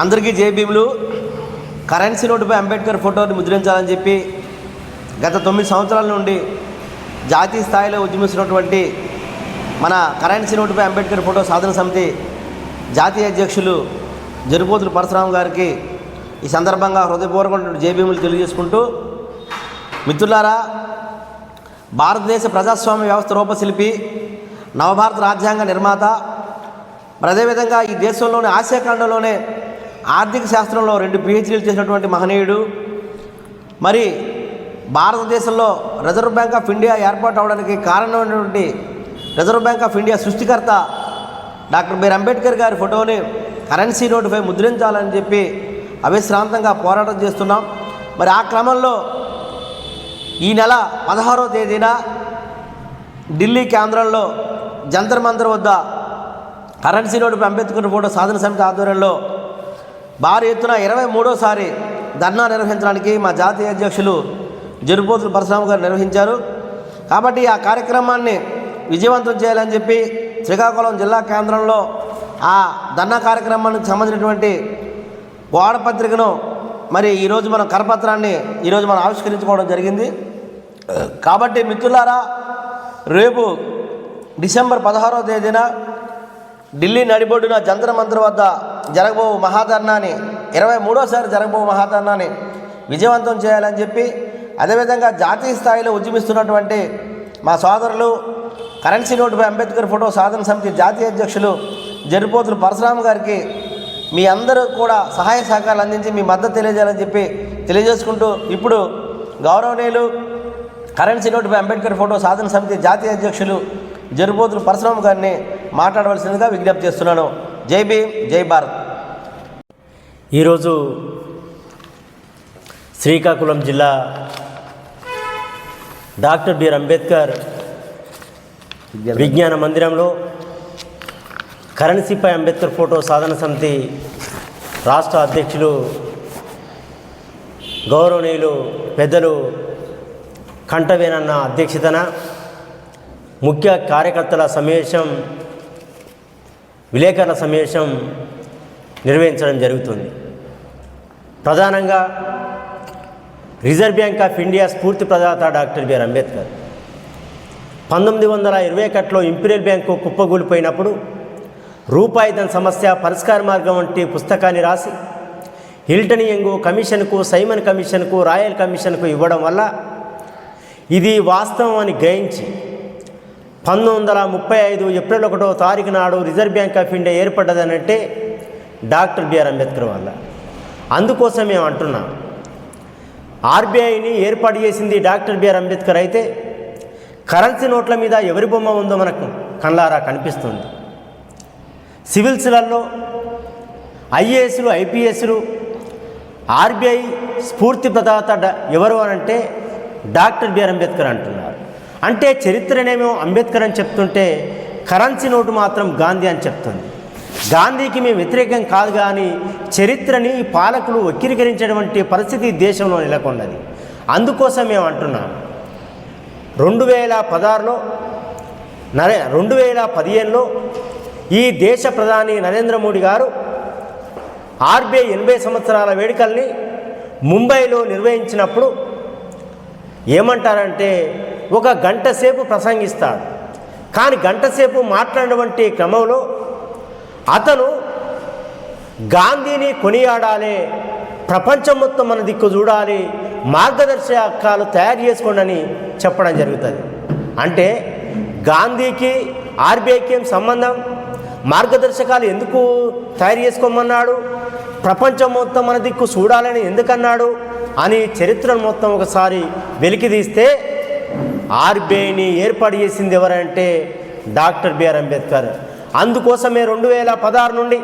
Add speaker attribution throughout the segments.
Speaker 1: అందరికీ జేబీఎంలు కరెన్సీ నోటుపై అంబేద్కర్ ఫోటోని ముద్రించాలని చెప్పి గత తొమ్మిది సంవత్సరాల నుండి జాతీయ స్థాయిలో ఉద్యమిస్తున్నటువంటి మన కరెన్సీ నోటుపై అంబేద్కర్ ఫోటో సాధన సమితి జాతీయ అధ్యక్షులు జరుపోతుల పరశురామ గారికి ఈ సందర్భంగా హృదయపూర్వక జై తెలియజేసుకుంటూ మిత్రులారా భారతదేశ ప్రజాస్వామ్య వ్యవస్థ రూపశిల్పి నవభారత రాజ్యాంగ నిర్మాత అదేవిధంగా ఈ దేశంలోని ఆసియా ఖండంలోనే ఆర్థిక శాస్త్రంలో రెండు పిహెచ్డీలు చేసినటువంటి మహనీయుడు. మరి భారతదేశంలో రిజర్వ్ బ్యాంక్ ఆఫ్ ఇండియా ఏర్పాటు అవడానికి కారణమైనటువంటి రిజర్వ్ బ్యాంక్ ఆఫ్ ఇండియా సృష్టికర్త డాక్టర్ బిఆర్ అంబేద్కర్ గారి ఫోటోని కరెన్సీ నోటుపై ముద్రించాలని చెప్పి అవిశ్రాంతంగా పోరాటం చేస్తున్నాం. మరి ఆ క్రమంలో ఈ నెల పదహారో తేదీన ఢిల్లీ కేంద్రంలో జంతర్ మంతర్ వద్ద కరెన్సీ నోటుపై అంబేద్కర్ ఫోటో సాధన సమితి ఆధ్వర్యంలో భారీ ఎత్తున ఇరవై మూడోసారి ధర్నా నిర్వహించడానికి మా జాతీయ అధ్యక్షులు జరుపోతుల పరశురామ గారు నిర్వహించారు. కాబట్టి ఆ కార్యక్రమాన్ని విజయవంతం చేయాలని చెప్పి శ్రీకాకుళం జిల్లా కేంద్రంలో ఆ ధర్నా కార్యక్రమానికి సంబంధించినటువంటి గోడ పత్రికను మరి ఈరోజు మనం కరపత్రాన్ని ఈరోజు మనం ఆవిష్కరించుకోవడం జరిగింది. కాబట్టి మిత్రులారా రేపు డిసెంబర్ పదహారవ తేదీన ఢిల్లీ నడిబొడ్డున జంతర మంత్ర వద్ద జరగబో మహాధర్నాన్ని ఇరవై మూడోసారి జరగబో మహాధర్నాన్ని విజయవంతం చేయాలని చెప్పి అదేవిధంగా జాతీయ స్థాయిలో ఉద్యమిస్తున్నటువంటి మా సోదరులు కరెన్సీ నోటుపై అంబేద్కర్ ఫోటో సాధన సమితి జాతీయ అధ్యక్షులు జరిపోతులు పరశురామ గారికి మీ అందరూ కూడా సహాయ సహకారాలు అందించి మీ మద్దతు తెలియజేయాలని చెప్పి తెలియజేసుకుంటూ ఇప్పుడు గౌరవనీయులు కరెన్సీ నోటుపై అంబేద్కర్ ఫోటో సాధన సమితి జాతీయ అధ్యక్షులు జరిపోతులు పరశురామ గారిని మాట్లాడవలసిందిగా విజ్ఞప్తి చేస్తున్నాను. జై భీమ్ జై భారత్.
Speaker 2: ఈరోజు శ్రీకాకుళం జిల్లా డాక్టర్ బిఆర్ అంబేద్కర్ విజ్ఞాన మందిరంలో కరెన్సీపై అంబేద్కర్ ఫోటో సాధన సమితి రాష్ట్ర అధ్యక్షులు గౌరవనీయులు పెద్దలు కంఠవేనన్న అధ్యక్షతన ముఖ్య కార్యకర్తల సమావేశం విలేకరుల సమావేశం నిర్వహించడం జరుగుతుంది. ప్రధానంగా రిజర్వ్ బ్యాంక్ ఆఫ్ ఇండియా స్ఫూర్తి ప్రదాత డాక్టర్ బిఆర్ అంబేద్కర్. పంతొమ్మిది వందల ఇరవై ఒకటిలో ఇంపీరియల్ బ్యాంకు కుప్పగూలిపోయినప్పుడు రూపాయి ధన సమస్య పరిష్కార మార్గం వంటి పుస్తకాన్ని రాసి హిల్టన్ యంగు కమిషన్కు సైమన్ కమిషన్కు రాయల్ కమిషన్కు ఇవ్వడం వల్ల ఇది వాస్తవం అని గ్రహించి పంతొమ్మిది వందల ముప్పై ఐదు ఏప్రిల్ ఒకటో తారీఖు నాడు రిజర్వ్ బ్యాంక్ ఆఫ్ ఇండియా ఏర్పడ్డదనంటే డాక్టర్ బిఆర్ అంబేద్కర్ వల్ల అందుకోసం మేము అంటున్నాం. ఆర్బీఐని ఏర్పాటు చేసింది డాక్టర్ బిఆర్ అంబేద్కర్ అయితే కరెన్సీ నోట్ల మీద ఎవరి బొమ్మ ఉందో మనకు కళ్ళారా కనిపిస్తుంది. సివిల్స్లలో ఐఏఎస్లు ఐపీఎస్లు ఆర్బీఐ స్ఫూర్తి ప్రదాత ఎవరు అని అంటే డాక్టర్ బిఆర్ అంబేద్కర్ అంటున్నారు అంటే చరిత్రనేమో అంబేద్కర్ అని చెప్తుంటే కరెన్సీ నోటు మాత్రం గాంధీ అని చెప్తుంది. గాంధీకి మేము వ్యతిరేకం కాదు కానీ చరిత్రని పాలకులు వక్రీకరించేటువంటి పరిస్థితి దేశంలో నెలకొన్నది. అందుకోసం మేము అంటున్నాం. రెండు వేల పదహారులో నరే రెండు వేల పదిహేనులో ఈ దేశ ప్రధాని నరేంద్ర మోడీ గారు ఆర్బీఐ ఎనభై సంవత్సరాల వేడుకల్ని ముంబైలో నిర్వహించినప్పుడు ఏమంటారంటే ఒక గంట సేపు ప్రసంగిస్తాడు. కానీ గంట సేపు మాట్లాడినటువంటి క్రమంలో అతను గాంధీని కొనియాడాలి ప్రపంచం మొత్తం మన దిక్కు చూడాలి మార్గదర్శకాలు తయారు చేసుకోండి చెప్పడం జరుగుతుంది. అంటే గాంధీకి ఆర్బీఐకి సంబంధం? మార్గదర్శకాలు ఎందుకు తయారు చేసుకోమన్నాడు? ప్రపంచం మొత్తం మన దిక్కు చూడాలని ఎందుకన్నాడు? అని చరిత్రను మొత్తం ఒకసారి వెలికి తీస్తే ఆర్బీఐని ఏర్పాటు చేసింది ఎవరంటే డాక్టర్ బిఆర్ అంబేద్కర్. అందుకోసమే రెండు వేల పదహారు నుండి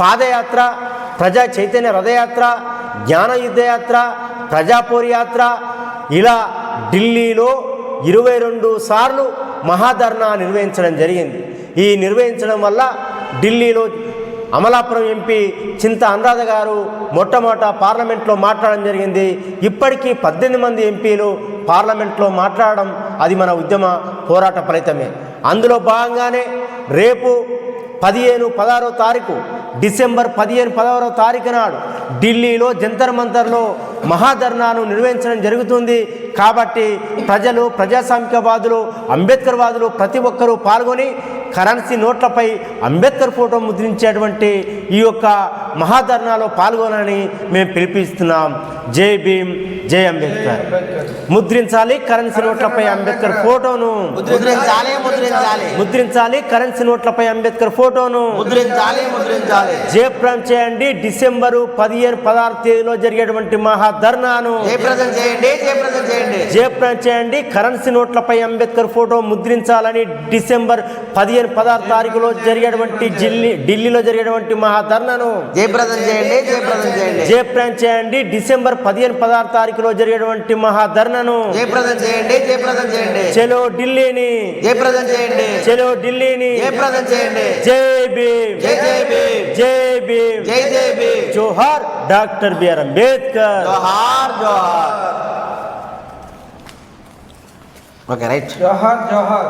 Speaker 2: పాదయాత్ర ప్రజా చైతన్య రథయాత్ర జ్ఞాన యుద్ధయాత్ర ప్రజాపోరి యాత్ర ఇలా ఢిల్లీలో ఇరవై రెండు సార్లు మహాధర్నా నిర్వహించడం జరిగింది. ఈ నిర్వహించడం వల్ల ఢిల్లీలో అమలాపురం ఎంపీ చింత అనురాధ గారు మొట్టమొదట పార్లమెంట్లో మాట్లాడడం జరిగింది. ఇప్పటికీ పద్దెనిమిది మంది ఎంపీలు పార్లమెంట్లో మాట్లాడడం అది మన ఉద్యమ పోరాట ఫలితమే. అందులో భాగంగానే రేపు పదిహేను పదహారో తారీఖు డిసెంబర్ పదిహేను పదహారో తారీఖు నాడు ఢిల్లీలో జంతర్ మంతర్లో మహాధర్నాను నిర్వహించడం జరుగుతుంది. కాబట్టి ప్రజలు ప్రజాస్వామికవాదులు అంబేద్కర్ వాదులు ప్రతి ఒక్కరూ పాల్గొని కరెన్సీ నోట్లపై అంబేద్కర్ ఫోటో ముద్రించేటువంటి ఈ యొక్క మహాధర్నాలో పాల్గొనాలని మేము పిలిపిస్తున్నాం. జై భీమ్ జై అంబేద్కర్. ముద్రించాలి కరెన్సీ నోట్లపై అంబేద్కర్ ఫోటోను.
Speaker 1: ముద్రించాలి ముద్రించాలి.
Speaker 2: ముద్రించాలి కరెన్సీ నోట్లపై అంబేద్కర్ ఫోటోను.
Speaker 1: ముద్రించాలి ముద్రించాలి.
Speaker 2: జయప్రదం చేయండి. డిసెంబరు పదిహేను పదహారు తేదీలో జరిగేటువంటి మహాధర్నాను.
Speaker 1: జయప్రదం చేయండి జయప్రదం చేయండి.
Speaker 2: జయప్రదం చేయండి. కరెన్సీ నోట్లపై అంబేద్కర్ ఫోటో ముద్రించాలని డిసెంబర్ పదిహేను పదహారు తారీఖులో జరిగేటువంటి ఢిల్లీ ఢిల్లీలో జరిగేటువంటి మహాధర్నాను.
Speaker 1: జయప్రదం చేయండి జయప్రదం చేయండి.
Speaker 2: జయప్రదం చేయండి. డిసెంబర్ పదిహేను పదహారు తారీఖులో జరిగేటువంటి మహాధర్నాను
Speaker 1: జయప్రదం చేయండి జయప్రదం చేయండి.
Speaker 2: చెలో ఢిల్లీని
Speaker 1: జయప్రదం చేయండి.
Speaker 2: చెలో ఢిల్లీని
Speaker 1: జయప్రదం చేయండి.
Speaker 2: జై భీమ్.
Speaker 1: జై జై భీమ్.
Speaker 2: జై భీమ్.
Speaker 1: జై జై భీమ్.
Speaker 2: జోహార్ డాక్టర్ బిఆర్ అంబేద్కర్.
Speaker 1: జోహార్ జోహార్. ఓకే రైట్
Speaker 3: జోహార్ జోహార్.